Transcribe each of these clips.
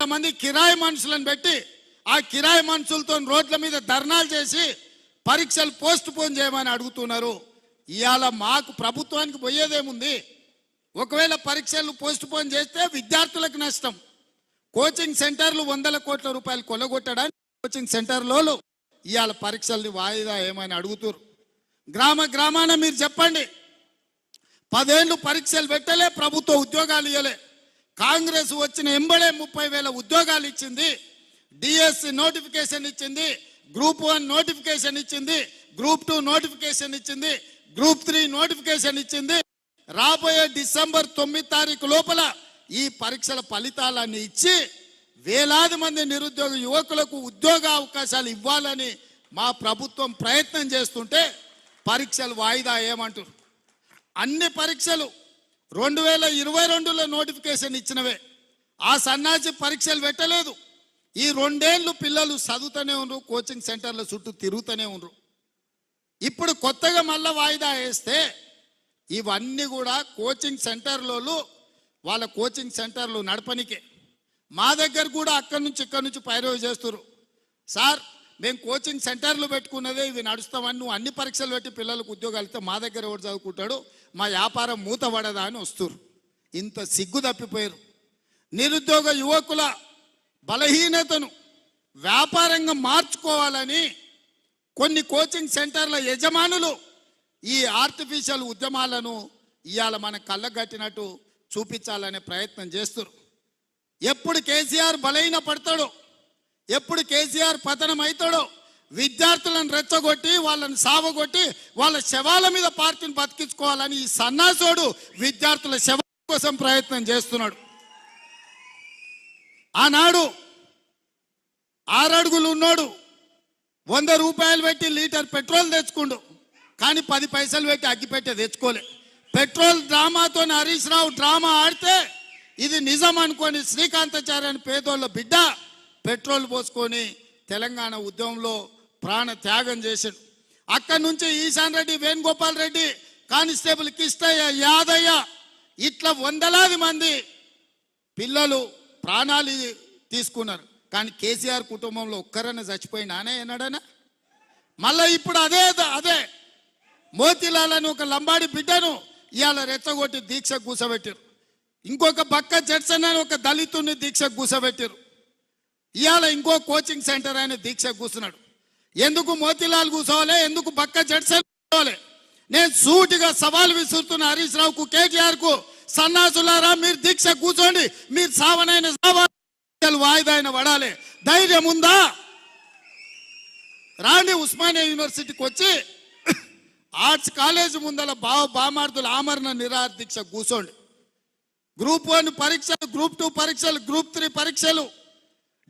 కొంతమంది కిరాయి మనుషులను పెట్టి ఆ కిరాయి మనుషులతో రోడ్ల మీద ధర్నాలు చేసి పరీక్షలు పోస్ట్ పోన్ చేయమని అడుగుతున్నారు. ఇవాళ మాకు ప్రభుత్వానికి పోయేదేముంది? ఒకవేళ పరీక్షలు పోస్ట్ పోన్ చేస్తే విద్యార్థులకు నష్టం. కోచింగ్ సెంటర్లు వందల కోట్ల రూపాయలు కొల్లగొట్టడానికి కోచింగ్ సెంటర్లో ఇవాళ పరీక్షల్ని వాయిదా ఏమని అడుగుతురు. గ్రామ గ్రామాన మీరు చెప్పండి. పదేళ్ళు పరీక్షలు పెట్టలే ప్రభుత్వ ఉద్యోగాలు ఇవ్వలే కాంగ్రెస్ వచ్చిన ఎంబడే ముప్పై వేల ఉద్యోగాలు ఇచ్చింది. డిఎస్సి నోటిఫికేషన్ ఇచ్చింది. గ్రూప్ వన్ నోటిఫికేషన్ ఇచ్చింది. గ్రూప్ టూ నోటిఫికేషన్ ఇచ్చింది. గ్రూప్ త్రీ నోటిఫికేషన్ ఇచ్చింది. రాబోయే డిసెంబర్ తొమ్మిది తారీఖు లోపల ఈ పరీక్షల ఫలితాలన్నీ ఇచ్చి వేలాది మంది నిరుద్యోగ యువకులకు ఉద్యోగ అవకాశాలు ఇవ్వాలని మా ప్రభుత్వం ప్రయత్నం చేస్తుంటే పరీక్షలు వాయిదా ఏమంటారు అన్ని పరీక్షలు రెండు వేల ఇరవై రెండులో నోటిఫికేషన్ ఇచ్చినవే. ఆ సన్నాసి పరీక్షలు పెట్టలేదు. ఈ రెండేళ్ళు పిల్లలు చదువుతూనే ఉన్నారు కోచింగ్ సెంటర్ల చుట్టూ తిరుగుతూనే ఉన్నారు ఇప్పుడు కొత్తగా మళ్ళీ వాయిదా వేస్తే ఇవన్నీ కూడా కోచింగ్ సెంటర్లలో వాళ్ళ కోచింగ్ సెంటర్లు నడపనికే. మా దగ్గర కూడా అక్కడి నుంచి ఇక్కడి నుంచి పైరవి చేస్తున్నారు సార్ మేము కోచింగ్ సెంటర్లు పెట్టుకున్నదే ఇవి నడుస్తామని నువ్వు అన్ని పరీక్షలు పెట్టి పిల్లలకు ఉద్యోగాలు ఇస్తే మా దగ్గర ఎవరు చదువుకుంటాడు? మా వ్యాపారం మూతపడదా అని వస్తురు ఇంత సిగ్గు తప్పిపోయారు నిరుద్యోగ యువకుల బలహీనతను వ్యాపారంగా మార్చుకోవాలని కొన్ని కోచింగ్ సెంటర్ల యజమానులు ఈ ఆర్టిఫిషియల్ ఉద్యమాలను ఇవాళ మన కళ్ళగట్టినట్టు చూపించాలనే ప్రయత్నం చేస్తారు ఎప్పుడు కేసీఆర్ బలహీన పడతాడో ఎప్పుడు కేసీఆర్ పతనం అవుతాడో విద్యార్థులను రెచ్చగొట్టి వాళ్ళని సావగొట్టి వాళ్ళ శవాల మీద పార్టీని బతికించుకోవాలని ఈ సన్నాసోడు విద్యార్థుల శవం కోసం ప్రయత్నం చేస్తున్నాడు. ఆనాడు ఆరడుగులు ఉన్నాడు. వంద రూపాయలు పెట్టి లీటర్ పెట్రోల్ తెచ్చుకుండు. కానీ పది పైసలు పెట్టి అగ్గిపెట్టే తెచ్చుకోలే. పెట్రోల్ డ్రామాతో హరీష్ రావు డ్రామా ఆడితే ఇది నిజం అనుకొని శ్రీకాంతాచార్య అని పేదోళ్ళ బిడ్డ పెట్రోల్ పోసుకొని తెలంగాణ ఉద్యమంలో ప్రాణ త్యాగం చేశాడు. అక్కడి నుంచి ఈశాన్ రెడ్డి వేణుగోపాల్ రెడ్డి కానిస్టేబుల్ కిష్టయ్య యాదయ్య ఇట్లా వందలాది మంది పిల్లలు ప్రాణాలు తీసుకున్నారు. కానీ కేసీఆర్ కుటుంబంలో ఒక్కరన్నా చచ్చిపోయినానే ఏనాడనా మళ్ళా ఇప్పుడు అదే అదే మోతిలాల్ అని ఒక లంబాడి బిడ్డను ఇవాళ రెచ్చగొట్టి దీక్ష కూసబెట్టారు ఇంకొక బక్క జడ్సన్ అని ఒక దళితుని దీక్ష కూసబెట్టారు ఇవాళ ఇంకో కోచింగ్ సెంటర్ ఆయన దీక్ష కూర్చున్నాడు. ఎందుకు మోతీలాల్ కూర్చోవాలి? ఎందుకు పక్క జడ్సన్ కూర్చోవాలి? నేను సూటిగా సవాల్ విసురుతున్న హరీష్ రావుకు కేటీఆర్కు సన్నాసులారా మీరు దీక్ష కూర్చోండి. మీరు సావనైన సావాలి వాయిదా అయిన పడాలి. ధైర్యం ఉందా? రాండి ఉస్మానియా యూనివర్సిటీకి వచ్చి ఆర్ట్స్ కాలేజ్ ముందల బావ బామార్థుల ఆమరణ నిరాహార దీక్ష కూర్చోండి. గ్రూప్ వన్ పరీక్షలు గ్రూప్ టూ పరీక్షలు గ్రూప్ త్రీ పరీక్షలు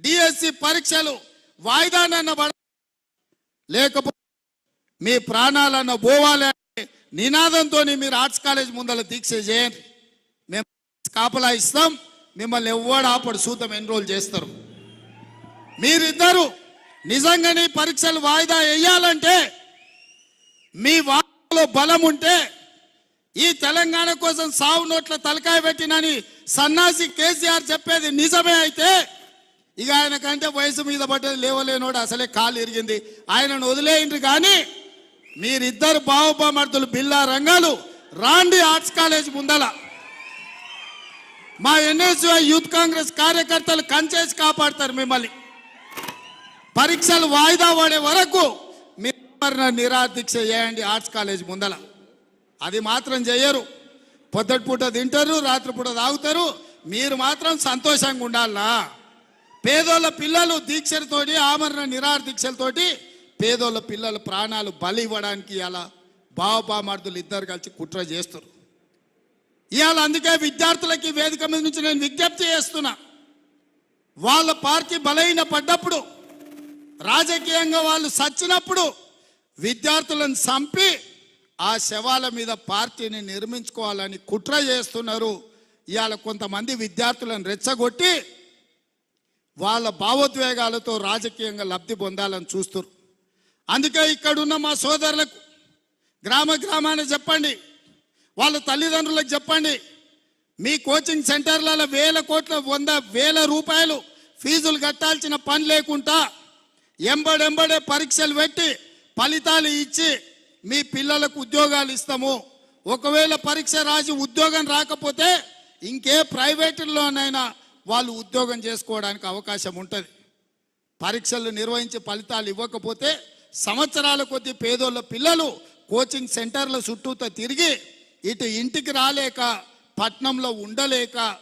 డిఎస్సి పరీక్షలు వాయిదానన్న లేకపోతే మీ ప్రాణాలన్న పోవాలి అనే నినాదంతో మీరు ఆర్ట్స్ కాలేజ్ ముందల దీక్ష చేయండి. మేము కాపలా ఇస్తాం. మిమ్మల్ని ఎవ్వడు ఆపడు. సూతం ఎన్రోల్ చేస్తారు? మీరిద్దరు నిజంగానే పరీక్షలు వాయిదా వేయాలంటే మీ వాళ్ళలో బలం ఉంటే ఈ తెలంగాణ కోసం సావు నోట్ల తలకాయ పెట్టినని సన్నాసి కేసీఆర్ చెప్పేది నిజమే అయితే ఇక ఆయన కంటే వయసు మీద పడ్డది లేవలేనోడు అసలే కాలు ఇరిగింది. ఆయనను వదిలేయండి కానీ మీరిద్దరు బావబామర్దులు బిల్లా రంగాలు రాండి ఆర్ట్స్ కాలేజ్ ముందల. మా ఎన్ఎస్యు యూత్ కాంగ్రెస్ కార్యకర్తలు కంచేసి కాపాడతారు మిమ్మల్ని. పరీక్షలు వాయిదా పడే వరకు మీరు నిరాదీక్ష చేయండి ఆర్ట్స్ కాలేజ్ ముందల. అది మాత్రం చేయరు. పొద్దుటి పూట తింటారు రాత్రిపూట తాగుతారు. మీరు మాత్రం సంతోషంగా ఉండాలా పేదోళ్ళ పిల్లలు దీక్షలతోటి ఆమరణ నిరాహార దీక్షలతోటి పేదోళ్ళ పిల్లల ప్రాణాలు బలి ఇవ్వడానికి ఇలా బావబామర్దులు ఇద్దరు కలిసి కుట్ర చేస్తారు ఇవాళ అందుకే విద్యార్థులకి వేదిక మీద నుంచి నేను విజ్ఞప్తి చేస్తున్నా. వాళ్ళ పార్టీ బలహీన పడ్డప్పుడు రాజకీయంగా వాళ్ళు సచ్చినప్పుడు విద్యార్థులను చంపి ఆ శవాల మీద పార్టీని నిర్మించుకోవాలని కుట్ర చేస్తున్నారు. ఇవాళ కొంతమంది విద్యార్థులను రెచ్చగొట్టి వాళ్ళ భావోద్వేగాలతో రాజకీయంగా లబ్ధి పొందాలని చూస్తారు అందుకే ఇక్కడున్న మా సోదరులకు గ్రామ గ్రామాన్ని చెప్పండి వాళ్ళ తల్లిదండ్రులకు చెప్పండి మీ కోచింగ్ సెంటర్లలో వేల కోట్ల వంద వేల రూపాయలు ఫీజులు కట్టాల్సిన పని లేకుండా ఎంబడెంబడే పరీక్షలు పెట్టి ఫలితాలు ఇచ్చి మీ పిల్లలకు ఉద్యోగాలు ఇస్తాము. ఒకవేళ పరీక్ష రాసి ఉద్యోగం రాకపోతే ఇంకే ప్రైవేటులోనైనా వాళ్ళు ఉద్యోగం చేసుకోవడానికి అవకాశం ఉంటుంది. పరీక్షలు నిర్వహించి ఫలితాలు ఇవ్వకపోతే సంవత్సరాల కొద్ది పేదోళ్ళ పిల్లలు కోచింగ్ సెంటర్ల చుట్టూతో తిరిగి ఇటు ఇంటికి రాలేక పట్నంలో ఉండలేక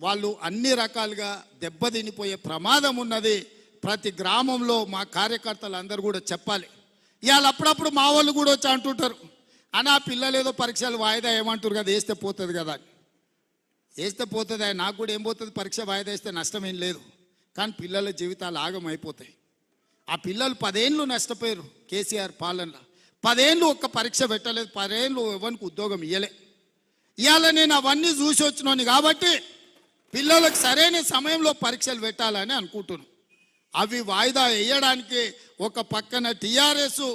వాళ్ళు అన్ని రకాలుగా దెబ్బతినిపోయే ప్రమాదం ఉన్నది. ప్రతి గ్రామంలో మా కార్యకర్తలు అందరూ కూడా చెప్పాలి. ఇవాళ అప్పుడప్పుడు మా వాళ్ళు కూడా వచ్చి అంటుంటారు. అని ఆ పిల్లలు ఏదో పరీక్షలు వాయిదా ఏమంటారు కదా వేస్తే పోతుంది కదా అని. వేస్తే పోతుంది నాకు కూడా ఏం పోతుంది? పరీక్ష వాయిదా వేస్తే నష్టం ఏం లేదు. కానీ పిల్లల జీవితాలు ఆగం అయిపోతాయి ఆ పిల్లలు పదేళ్ళు నష్టపోయారు కేసీఆర్ పాలనలో. పదేళ్ళు ఒక్క పరీక్ష పెట్టలేదు పదేళ్ళు ఎవరికి ఉద్యోగం ఇవ్వలే ఇవాళ నేను అవన్నీ చూసి వచ్చినాను కాబట్టి పిల్లలకు సరైన సమయంలో పరీక్షలు పెట్టాలని అనుకుంటున్నాను. అవి వాయిదా వేయడానికి ఒక పక్కన టీఆర్ఎస్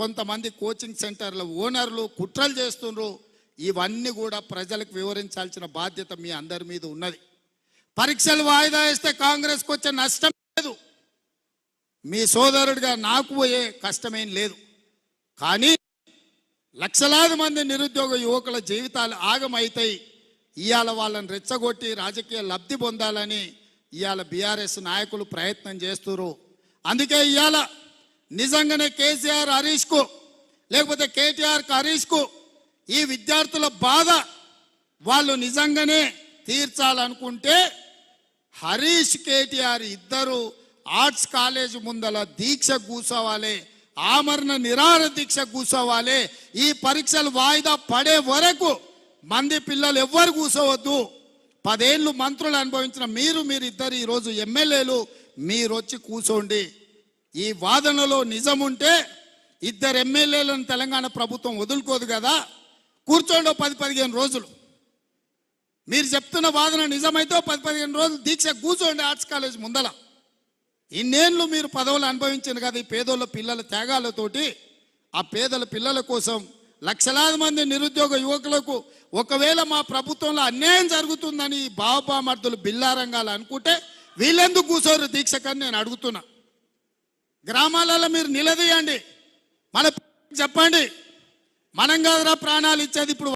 కొంతమంది కోచింగ్ సెంటర్ల ఓనర్లు కుట్రలు చేస్తుండ్రు. ఇవన్నీ కూడా ప్రజలకు వివరించాల్సిన బాధ్యత మీ అందరి మీద ఉన్నది. పరీక్షలు వాయిదా వేస్తే కాంగ్రెస్కి వచ్చే నష్టం లేదు. మీ సోదరుడిగా నాకు పోయే కష్టమేం లేదు. కానీ లక్షలాది మంది నిరుద్యోగ యువకుల జీవితాలు ఆగమైతాయి. ఇవాళ వాళ్ళని రెచ్చగొట్టి రాజకీయ లబ్ధి పొందాలని ఇవాళ బీఆర్ఎస్ నాయకులు ప్రయత్నం చేస్తున్నారు అందుకే ఇవాళ నిజంగానే కేసీఆర్ హరీష్కు లేకపోతే కేటీఆర్కి హరీష్కు ఈ విద్యార్థుల బాధ వాళ్ళు నిజంగానే తీర్చాలనుకుంటే హరీష్ కేటీఆర్ ఇద్దరు ఆర్ట్స్ కాలేజ్ ముందల దీక్ష కూసోవాలి ఆమరణ నిరాహార దీక్ష కూసోవాలి ఈ పరీక్షలు వాయిదా పడే వరకు మంది పిల్లలు ఎవ్వరు కూసోవద్దు పదేళ్ళు మంత్రులు అనుభవించిన మీరు మీరు ఇద్దరు ఈరోజు ఎమ్మెల్యేలు మీరు వచ్చి కూర్చోండి. ఈ వాదనలో నిజం ఉంటే ఇద్దరు ఎమ్మెల్యేలను తెలంగాణ ప్రభుత్వం వదులుకోదు కదా. కూర్చోండి పది పదిహేను రోజులు. మీరు చెప్తున్న వాదన నిజమైతే పది పదిహేను రోజులు దీక్ష కూర్చోండి ఆర్ట్స్ కాలేజ్ ముందల. ఇన్నేళ్ళు మీరు పదవులు అనుభవించింది కదా ఈ పేదోళ్ళ పిల్లల త్యాగాలతోటి. ఆ పేదల పిల్లల కోసం లక్షలాది మంది నిరుద్యోగ యువకులకు ఒకవేళ మా ప్రభుత్వంలో అన్యాయం జరుగుతుందని ఈ బావబామర్దులు బిల్లారంగాలు అనుకుంటే వీళ్ళెందుకు కూర్చోరు దీక్షకని నేను అడుగుతున్నా. గ్రామాలలో మీరు నిలదీయండి. మన చెప్పండి. మనం కాదురా ప్రాణాలు ఇచ్చేది ఇప్పుడు